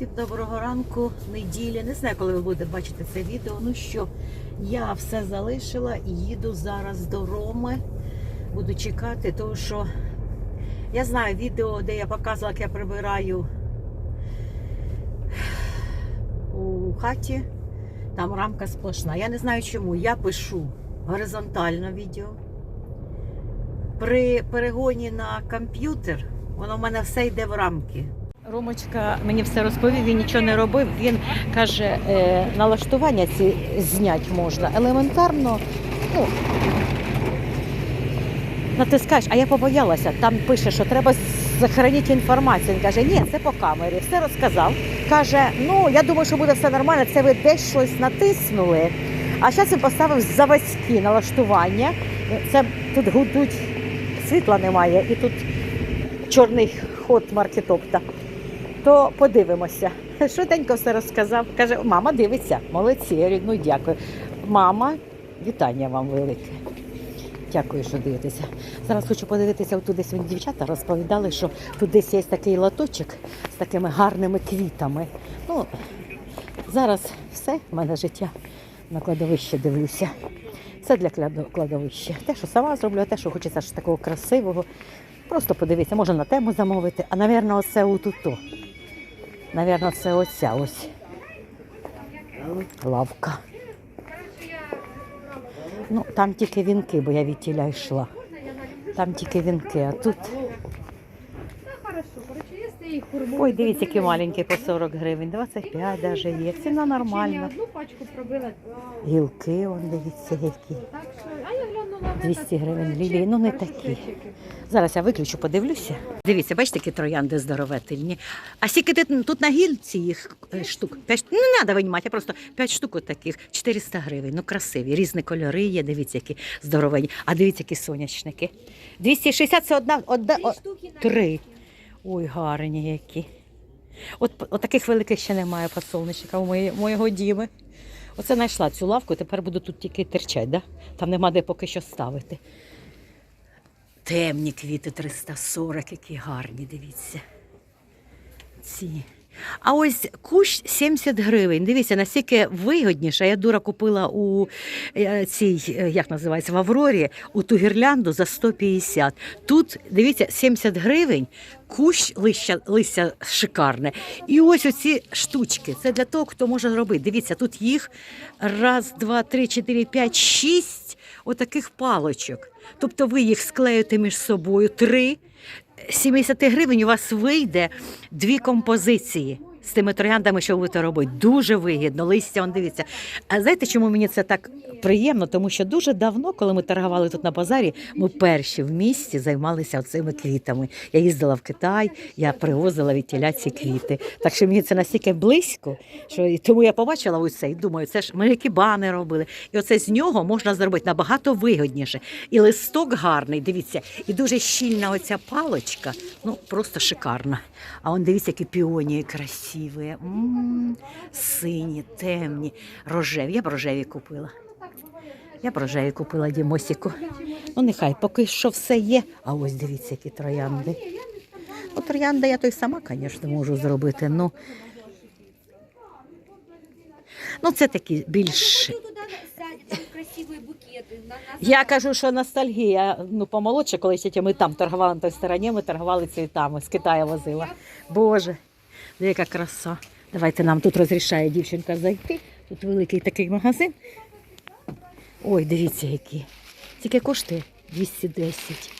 Всім доброго ранку, неділя. Не знаю, коли ви будете бачити це відео. Ну що, я все залишила і їду зараз до Роми. Буду чекати, тому що я знаю відео, де я показувала, як я прибираю у хаті. Там рамка сплошна. Я не знаю чому. Я пишу горизонтально відео. При перегоні на комп'ютер воно в мене все йде в рамки. Ромочка мені все розповів, він нічого не робив. Він каже, е, налаштування ці зняти можна. Елементарно, ну, натискаєш, а я побоялася. Там пише, що треба захоронити інформацію. Він каже, ні, це по камері, все розказав. Каже, ну я думаю, що буде все нормально, це ви десь щось натиснули. А зараз він поставив заводські налаштування. Це тут гудуть, світла немає, і тут чорний ход маркетопта то подивимося. Швиденько все розказав. Каже, мама дивиться, молодці. Я говорю, ну дякую. Мама, вітання вам велике. Дякую, що дивитеся. Зараз хочу подивитися, тут десь дівчата розповідали, що тут десь є такий лоточок з такими гарними квітами. Ну, зараз все, в мене життя на кладовище дивлюся. Це для кладовища. Те, що сама зроблю, а те, що хочеться такого красивого. Просто подивитися, можна на тему замовити. А, напевно, оце отуто. Навірно, це оця ось лавка. Ну, там тільки вінки, бо я від тіля йшла. Там тільки вінки, а тут. Ой, дивіться, які маленькі по 40 гривень, 25 навіть є. Ціна нормальна. Гілки, вон дивіться, які. 200 гривень лілії, ну не такі. Зараз я виключу, подивлюся. Дивіться, бачите, які троянди здоровительні. А скільки тут на гільці їх е, штук? П'ять, ну не треба винімати, я просто 5 штук таких, 400 гривень. Ну красиві, різні кольори є, дивіться, які здоровенні. А дивіться, які сонячники. 260 це одна, одна о, три. Ой, гарні які. От, от таких великих ще немає подсолнечника у моєї, моєго діми. Оце знайшла цю лавку, тепер буду тут тільки терчати, да? там нема де поки що ставити. Темні квіти 340, які гарні, дивіться. Ці. А ось кущ 70 гривень. Дивіться, наскільки вигідніше. Я дура купила у е, цій, е, як називається, в Аврорі, у ту гірлянду за 150. Тут, дивіться, 70 гривень, кущ листя, листя шикарне. І ось оці штучки. Це для того, хто може робити. Дивіться, тут їх раз, два, три, чотири, п'ять, шість отаких палочок. Тобто ви їх склеїте між собою три. 70 гривень у вас вийде дві композиції з тими трояндами, що будете робити. Дуже вигідно. Листя, он дивіться. А знаєте, чому мені це так приємно? Тому що дуже давно, коли ми торгували тут на базарі, ми перші в місті займалися цими квітами. Я їздила в Китай, я привозила від тіля ці квіти. Так що мені це настільки близько, що і тому я побачила ось це і думаю, це ж ми які бани робили. І оце з нього можна зробити набагато вигідніше. І листок гарний, дивіться, і дуже щільна оця палочка, ну просто шикарна. А он дивіться, які піонії красиві. М, Сині, темні, рожеві. Я б рожеві купила. Я б рожеві купила Дімосіку. Ну, нехай, поки що все є. А ось дивіться, які троянди. Ну, троянда я то й сама, звісно, можу зробити. Ну, ну це такі більш. Я кажу, що ностальгія. Ну, помолодше, коли ми там торгували на той стороні, ми торгували цвітами, з Китаю возила. Боже, яка краса. Давайте нам тут розрішає дівчинка зайти. Тут великий такий магазин. Ой, дивіться, які. Тільки коштує 210.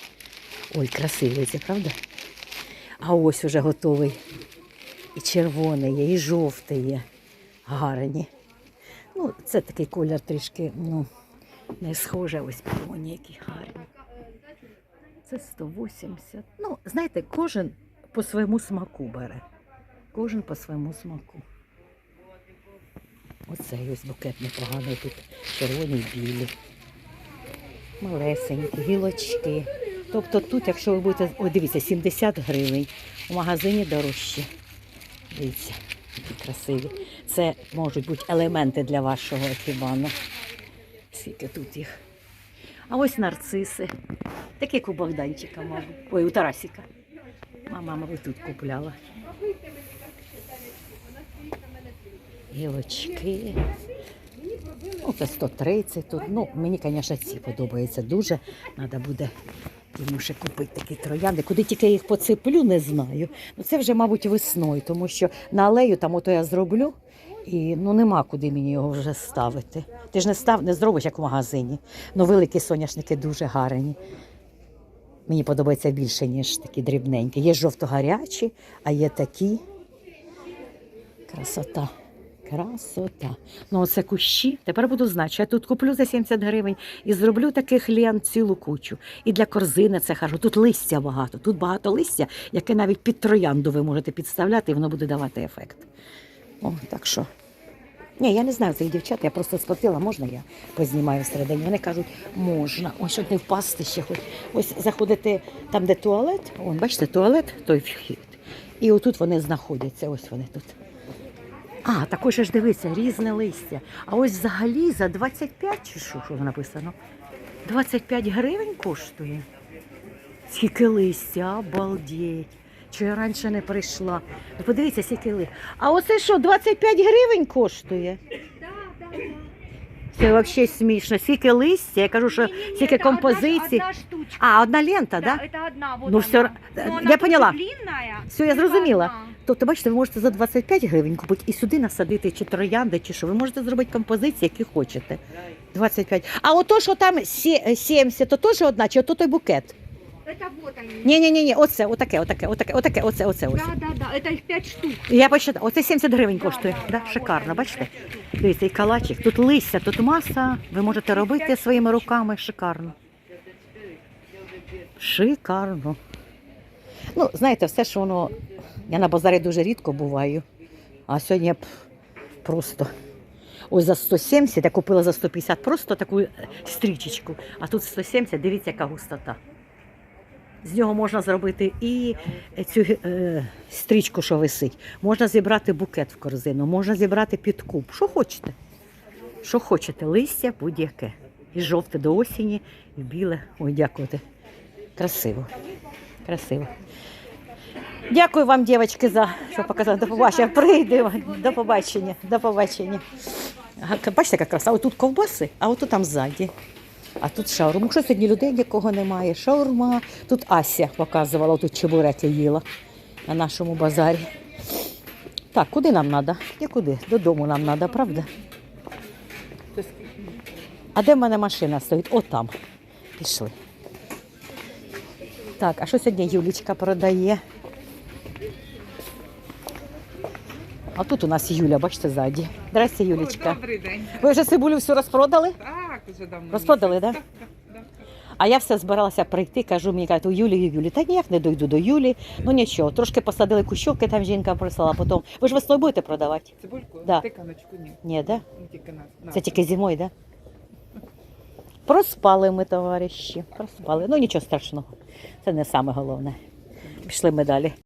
Ой, красивий це, правда? А ось уже готовий. І червоний є, і жовтий є. Гарні. Ну, це такий колір трішки, ну, не схоже, ось півоні, які гарні. Це 180. Ну, знаєте, кожен по своєму смаку бере. Кожен по своєму смаку. Оцей ось букет непоганий тут. Червоні білі. Малесенькі, гілочки. Тобто тут, якщо ви будете. Ой, дивіться, 70 гривень. У магазині дорожче. Дивіться, які красиві. Це можуть бути елементи для вашого екібану. Скільки тут їх. А ось нарциси. Такі як у Богданчика, мабуть. Ой, у Тарасіка. Мама, мабуть, тут купляла. Гілочки. Ну, це 130 тут. Ну, мені, звісно, ці подобаються дуже. Треба буде йому ще купити такі троянди. Куди тільки їх поцеплю, не знаю. Ну, це вже, мабуть, весною, тому що на алею там ото я зроблю. І ну нема куди мені його вже ставити. Ти ж не став, не зробиш як в магазині. Ну великі соняшники дуже гарні. Мені подобається більше, ніж такі дрібненькі. Є жовто-гарячі, а є такі. Красота. Красота. Ну, оце кущі. Тепер буду знати, що я тут куплю за 70 гривень і зроблю таких лент цілу кучу. І для корзини це хорошо. Тут листя багато. Тут багато листя, яке навіть під троянду ви можете підставляти, і воно буде давати ефект. О, так що. Ні, я не знаю цих дівчат, я просто сплатила, можна я познімаю всередині. Вони кажуть, можна. Ось щоб не впасти ще хоч. Ось заходите там, де туалет. Вон, бачите, туалет, той вхід. І отут вони знаходяться. Ось вони тут. А, також ж дивися, різне листя. А ось взагалі за 25 чи що, що написано? 25 гривень коштує. Скільки листя, обалдеть. Чи я раніше не прийшла? Ну, подивіться, скільки листя. А оце що, 25 гривень коштує? Да, да, да. Це взагалі смішно. Скільки листя, я кажу, що Не-не-не, скільки это одна- композицій. Одна штучка. А, одна лента, да, да? это одна, вот Ну, она. всё ра- Но я она тоже поняла. длинная. Все, я только зрозуміла. Тобто, бачите, ви можете за 25 гривень купити і сюди насадити чи троянди, чи що. Ви можете зробити композиції, які хочете. 25. А ото, що там сі- 70, то теж одна, чи ото той букет? Это вот они. Ні, ні, ні, ні, оце, отаке, отаке, отаке, отаке, оце, оце ось. Да, да, да, это их пять штук. Я посчитала, оце 70 гривень коштує. Да, Да, да, шикарно, бачите? Дивіться, і калачик. Тут листя, тут маса. Ви можете робити своїми руками. Шикарно. Шикарно. Ну, знаєте, все, що воно. Я на базарі дуже рідко буваю. А сьогодні просто. Ось за 170 я купила за 150 просто таку е, стрічечку. А тут 170, дивіться, яка густота. З нього можна зробити і цю е, стрічку, що висить. Можна зібрати букет в корзину, можна зібрати підкуп. Що хочете? Що хочете, листя будь-яке. І жовте до осені, і біле. Ой, дякувати. Красиво. Красиво. Дякую вам, дівчатки, за що показали. До побачення. Прийди. До побачення. До побачення. Бачите, яка краса. Отут ковбаси, а отут там ззаді. А тут шаурма. Що сьогодні людей нікого немає? Шаурма. Тут Ася показувала, тут чебуреки їла на нашому базарі. Так, куди нам треба? Нікуди. Додому нам треба, правда? А де в мене машина стоїть? О, там. Пішли. Так, а що сьогодні Юлічка продає? А тут у нас Юля, бачите, ззаді. Здрасте, Юлічка. Добрий день. Ви вже цибулю всю розпродали? Так, уже давно. Розпродали, да? Так, так, так. А я все збиралася прийти, кажу, мені кажуть, у Юлі, у Юлі. Та ніяк не дойду до Юлі. Ну нічого, трошки посадили кущовки, там жінка прислала, потім. Ви ж весною будете продавати? Цибульку? Да. Тиканочку ні. Ні, да? Ну, тільки на, на. Це тільки зимою, да? Проспали ми, товариші. Проспали. Ну нічого страшного. Це не саме головне. Пішли ми далі.